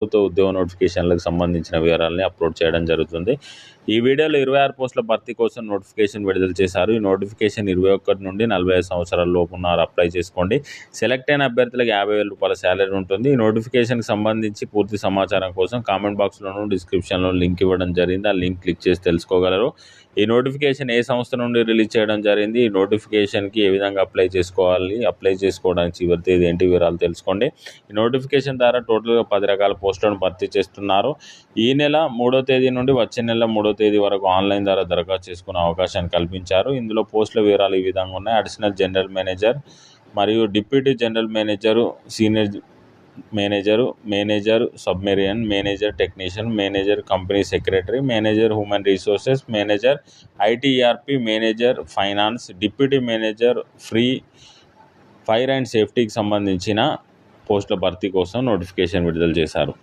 ప్రభుత్వ ఉద్యోగ నోటిఫికేషన్లకు సంబంధించిన వివరాలని అప్లోడ్ చేయడం జరుగుతుంది. ఈ వీడియోలో ఇరవై ఆరు పోస్టుల భర్తీ కోసం నోటిఫికేషన్ విడుదల చేశారు. ఈ నోటిఫికేషన్ ఇరవై ఒకటి నుండి నలభై ఐదు సంవత్సరాల లోపు ఉన్నారు. అప్లై చేసుకోండి. సెలెక్ట్ అయిన అభ్యర్థులకు యాభై వేల రూపాయల శాలరీ ఉంటుంది. ఈ నోటిఫికేషన్కి సంబంధించి పూర్తి సమాచారం కోసం కామెంట్ బాక్స్లోనూ డిస్క్రిప్షన్లో లింక్ ఇవ్వడం జరిగింది. ఆ లింక్ క్లిక్ చేసి తెలుసుకోగలరు. ఈ నోటిఫికేషన్ ఏ సంస్థ నుండి రిలీజ్ చేయడం జరిగింది? ఈ నోటిఫికేషన్కి ఏ విధంగా అప్లై చేసుకోవాలి? అప్లై చేసుకోవడానికి చివరి తేదీ ఏంటి? వివరాలు తెలుసుకోండి. ఈ నోటిఫికేషన్ ద్వారా టోటల్గా పది రకాల పోస్టులను భర్తీ చేస్తున్నారు. ఈ నెల మూడో తేదీ నుండి వచ్చే నెల మూడో తేదీ వరకు ఆన్లైన్ ద్వారా దరఖాస్తు చేసుకునే అవకాశాన్ని కల్పించారు. ఇందులో పోస్టుల వివరాలు ఈ విధంగా ఉన్నాయి. అడిషనల్ జనరల్ మేనేజర్ మరియు deputy general manager senior manager manager సబ్మెరియన్ manager technician manager company secretary manager human resources manager ITRP manager finance deputy manager free fire and సేఫ్టీకి సంబంధించిన పోస్టుల భర్తీ కోసం నోటిఫికేషన్ విడుదల చేశారు.